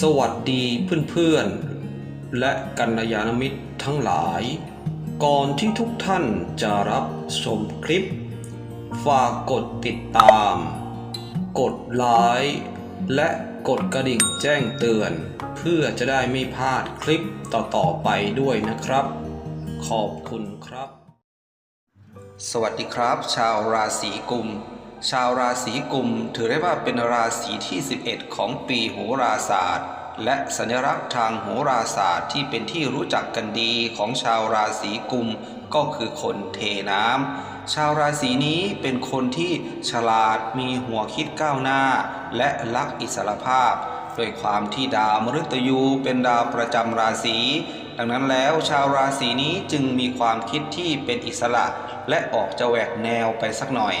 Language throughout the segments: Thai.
สวัสดีเพื่อนๆ และกัลยาณมิตรทั้งหลาย ก่อนที่ทุกท่านจะรับชมคลิป ฝากกดติดตาม กดไลค์และกดกระดิ่งแจ้งเตือน เพื่อจะได้ไม่พลาดคลิปต่อๆไปด้วยนะครับ ขอบคุณครับ สวัสดีครับ ชาวราศีกุม ชาวราศีกุมถือได้ว่าเป็นราศีที่ 11 ของปีโหราศาสตร์ และสัญลักษณ์ทางโหราศาสตร์ที่เป็นที่รู้จักกันดีของชาวราศีกุมก็คือคนเทน้ำชาวราศีนี้เป็นคนที่ฉลาดมีหัวคิดก้าวหน้า และรักอิสรภาพด้วยความที่ดาวมฤตยูเป็นดาวประจำราศีดังนั้นแล้วชาวราศีนี้จึงมีความคิดที่เป็นอิสระ และออกจะแหวกแนวไปสักหน่อย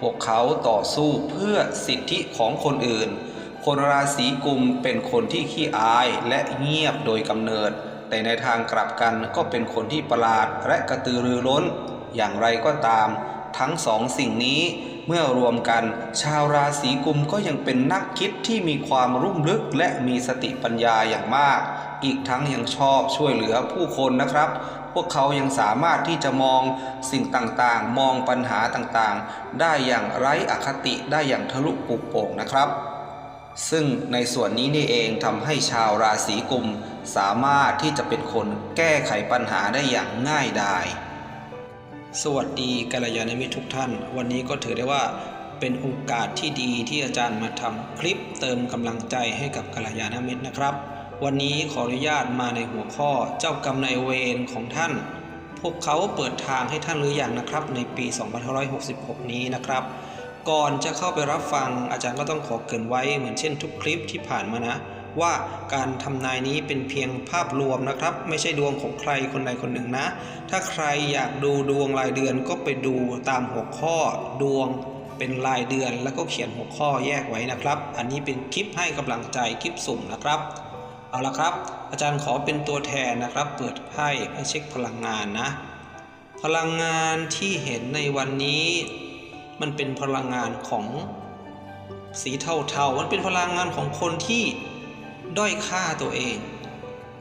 พวกเขาต่อสู้เพื่อสิทธิของคนอื่น คนราศีกุมเป็นคนที่ขี้อายและเงียบโดยกำเนิด แต่ในทางกลับกันก็เป็นคนที่ประหลาดและกระตือรือร้น อย่างไรก็ตาม ทั้งสองสิ่งนี้เมื่อรวมกัน ชาวราศีกุมก็ยังเป็นนักคิดที่มีความรุ่มลึกและมีสติปัญญาอย่างมาก อีกทั้งยังชอบช่วยเหลือผู้คนนะครับ พวกเขายังสามารถที่จะมองสิ่งต่างๆ มองปัญหาต่างๆ ได้อย่างไร้อคติได้อย่างทะลุปุกโป่งนะครับ ซึ่งในส่วนนี้นี่เองทำให้ชาวราศีกุม สามารถที่จะเป็นคนแก้ไขปัญหาได้อย่างง่ายดายสวัสดีกัลยาณมิตรทุกท่าน วันนี้ก็ถือได้ว่าเป็นโอกาสที่ดีที่อาจารย์มาทำคลิปเติมกำลังใจให้กับกัลยาณมิตรนะครับ วันนี้ขออนุญาตมาในหัวข้อเจ้ากรรมนายเวรของท่าน พวกเขาเปิดทางให้ท่านหรืออยังนะครับ ในปี2566 นี้นะครับ ก่อนจะเข้าไปรับฟังอาจารย์ก็ต้องขอเกรินไว้เหมือนเช่นทุกคลิปที่ผ่านมานะ ว่าการทำนายนี้เป็นเพียงภาพรวมนะครับ ไม่ใช่ดวงของใครคนใดคนหนึ่งนะ ถ้าใครอยากดูดวงรายเดือนก็ไปดูตามหัวข้อดวงเป็นรายเดือนแล้วก็เขียนหัวข้อแยกไว้นะครับ อันนี้เป็นคลิปให้กำลังใจคลิปสุ่มนะครับ เอาละครับ อาจารย์ขอเป็นตัวแทนนะครับ เปิดไพ่ให้เช็คพลังงานนะ พลังงานที่เห็นในวันนี้ มันเป็นพลังงานของสีเทาๆ มันเป็นพลังงานของคนที่ด้อยค่าตัวเอง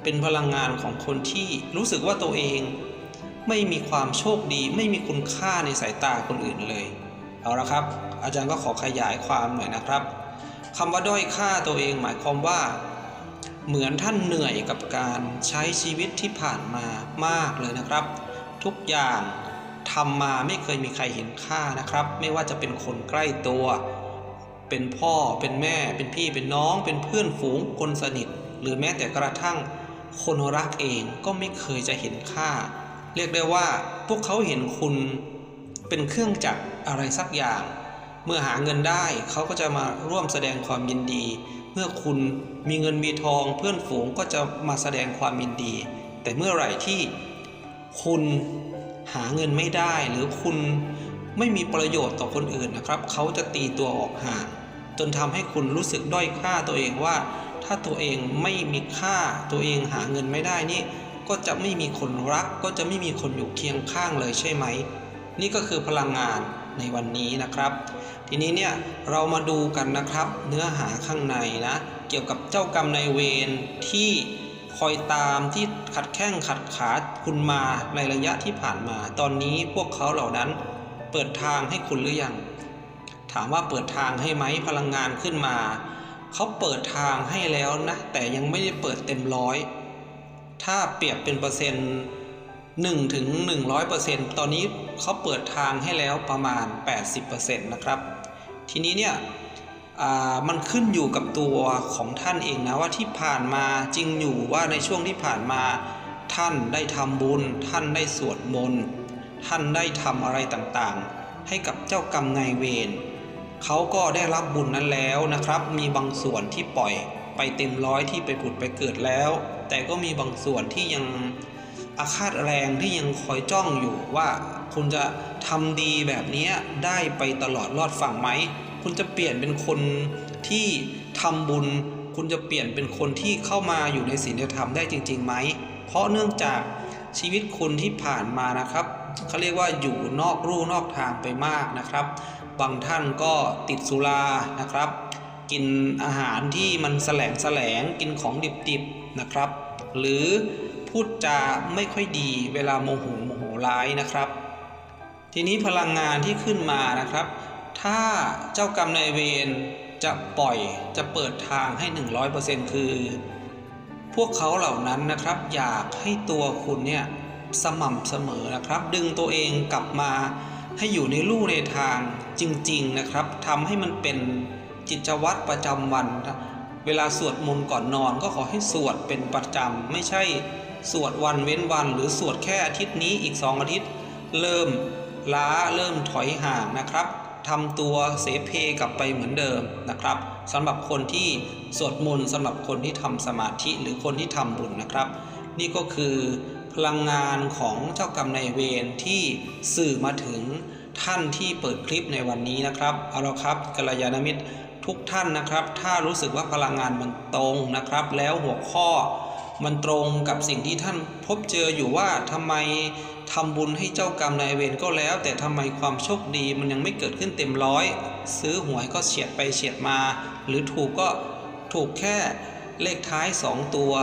เป็นพลังงานของคนที่รู้สึกว่าตัวเอง ไม่มีความโชคดี ไม่มีคุณค่าในสายตาคนอื่นเลย เอาละครับ อาจารย์ก็ขอขยายความหน่อยนะครับคำว่าด้อยค่าตัวเองหมายความว่า เหมือนท่านเหนื่อยกับการใช้ชีวิตที่ผ่านมามากเลยนะครับ ทุกอย่างทำมาไม่เคยมีใครเห็นค่านะครับ ไม่ว่าจะเป็นคนใกล้ตัว เป็นพ่อเป็นแม่ เป็นพี่เป็นน้อง เป็นเพื่อนฝูงคนสนิท หรือแม้แต่กระทั่งคนรักเองก็ไม่เคยจะเห็นค่า เรียกได้ว่าพวกเขาเห็นคุณเป็นเครื่องจักรอะไรสักอย่าง เมื่อหาเงินได้เขาก็จะมาร่วมแสดงความยินดี เมื่อคุณมีเงินมีทองเพื่อนฝูงก็จะมาแสดงความยินดี แต่เมื่อไหร่ที่คุณหาเงินไม่ได้หรือคุณไม่มีประโยชน์ต่อคนอื่นนะครับ เขาจะตีตัวออกห่างจนทำให้คุณรู้สึกด้อยค่าตัวเองว่า ถ้าตัวเองไม่มีค่าตัวเองหาเงินไม่ได้นี่ก็จะไม่มีคนรักก็จะไม่มีคนอยู่เคียงข้างเลยใช่ไหม นี่ก็คือพลังงาน ในวันนี้นะครับ ทีนี้เนี่ยเรามาดูกันนะครับ เนื้อหาข้างในนะเกี่ยวกับเจ้ากรรมนายเวรที่คอยตามที่ขัดแข้งขัดขาคุณมาในระยะที่ผ่านมา ตอนนี้พวกเขาเหล่านั้นเปิดทางให้คุณหรือยัง ถามว่าเปิดทางให้ไหมพลังงานขึ้นมา เขาเปิดทางให้แล้วนะ แต่ยังไม่ได้เปิดเต็มร้อย ถ้าเปรียบเป็นเปอร์เซ็นต์ 1ถึง100%ตอนนี้เขาเปิดทางให้แล้วประมาณ 80%นะครับ ทีนี้เนี่ยมันขึ้นอยู่กับตัวของท่านเองนะว่าที่ผ่านมาจริงอยู่ว่าในช่วงที่ผ่านมา ท่านได้ทำบุญ ท่านได้สวดมนต์ท่านได้ทำอะไรต่างๆ ให้กับเจ้ากรรมนายเวรเขาก็ได้รับบุญนั้นแล้วนะครับ มีบางส่วนที่ปล่อยไปเต็มร้อยที่ไปผุดไปเกิดแล้ว แต่ก็มีบางส่วนที่ยัง อาฆาตแรงที่ยังคอยจ้องอยู่ว่าคุณจะทำดีแบบนี้ได้ไปตลอดรอดฝั่งไหม คุณจะเปลี่ยนเป็นคนที่ทำบุญ คุณจะเปลี่ยนเป็นคนที่เข้ามาอยู่ในศีลธรรมได้จริงๆไหม เพราะเนื่องจากชีวิตคุณที่ผ่านมานะครับเขาเรียกว่าอยู่นอกรูนอกทางไปมากนะครับ บางท่านก็ติดสุรานะครับ กินอาหารที่มันแสลงแสลงกินของดิบๆนะครับ หรือพูดจาไม่ค่อยดีเวลาโมโหโมโหร้ายนะครับ ทีนี้พลังงานที่ขึ้นมานะครับ ถ้าเจ้ากรรมนายเวรจะปล่อยจะเปิดทางให้ 100%คือ พวกเขาเหล่านั้นนะครับ อยากให้ตัวคุณเนี่ยสม่ำเสมอนะครับ ดึงตัวเองกลับมาให้อยู่ในลู่ในทางจริง ๆนะครับทำให้มันเป็นกิจวัตรประจำวันนะ เวลาสวดมนต์ก่อนนอนก็ขอให้สวดเป็นประจำ ไม่ใช่สวดวันเว้นวัน หรือสวดแค่อาทิตย์นี้อีกสองอาทิตย์ เริ่มล้าเริ่มถอยห่างนะครับทำตัวเสเพกลับไปเหมือนเดิมนะครับสำหรับคนที่สวดมนต์สำหรับคนที่ทำสมาธิหรือคนที่ทำบุญนะครับ นี่ก็คือพลังงานของเจ้ากรรมนายเวรที่สื่อมาถึงท่านที่เปิดคลิปในวันนี้นะครับเอาละครับกัลยาณมิตร ทุกท่านนะครับ ถ้ารู้สึกว่าพลังงานมันตรงนะครับ แล้วหัวข้อมันตรงกับสิ่งที่ท่านพบเจออยู่ว่าทำไมทำบุญให้เจ้ากรรมนายเวรก็แล้ว แต่ทำไมความโชคดีมันยังไม่เกิดขึ้นเต็มร้อย ซื้อหวยก็เฉียดไปเฉียดมา หรือถูกก็ถูกแค่เลขท้าย 2 ตัว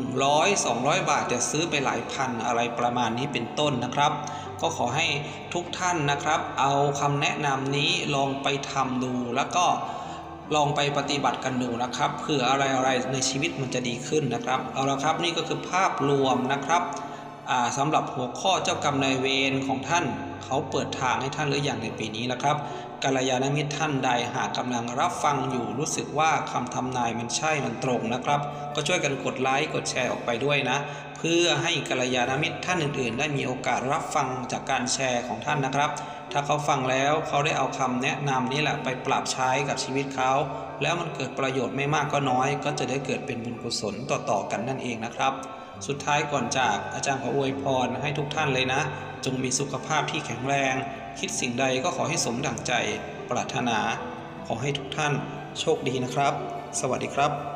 100 200 บาทแต่ซื้อไปหลายพันอะไรประมาณนี้เป็นต้นนะครับ ก็ขอให้ทุกท่านนะครับ เอาคำแนะนำนี้ลองไปทำดูแล้วก็ ลองไปปฏิบัติกันดูนะครับเผื่ออะไรอะไรในชีวิตมันจะดีขึ้นนะครับ เอาละครับนี่ก็คือภาพรวมนะครับอ่าสำหรับหัวข้อเจ้ากรรมนายเวรของท่าน เขาเปิดทางให้ท่านหรืออย่างในปีนี้นะครับกัลยาณมิตรท่านใดหากกำลังรับฟังอยู่รู้สึกว่าคำทำนายมันใช่มันตรงนะครับ ก็ช่วยกันกดไลค์กดแชร์ออกไปด้วยนะ เพื่อให้กัลยาณมิตรท่านอื่น ๆ ได้มีโอกาสรับฟังจากการแชร์ของท่านนะครับ ถ้าเขาฟังแล้วเขาได้เอาคำแนะนำนี้แหละไปปรับใช้กับชีวิตเขา แล้วมันเกิดประโยชน์ไม่มากก็น้อย ก็จะได้เกิดเป็นบุญกุศลต่อๆกันนั่นเองนะครับ สุดท้ายก่อนจากอาจารย์ขออวยพรให้ทุกท่านเลยนะ จงมีสุขภาพที่แข็งแรง คิดสิ่งใดก็ขอให้สมดั่งใจ ปรารถนา ขอให้ทุกท่านโชคดีนะครับ สวัสดีครับ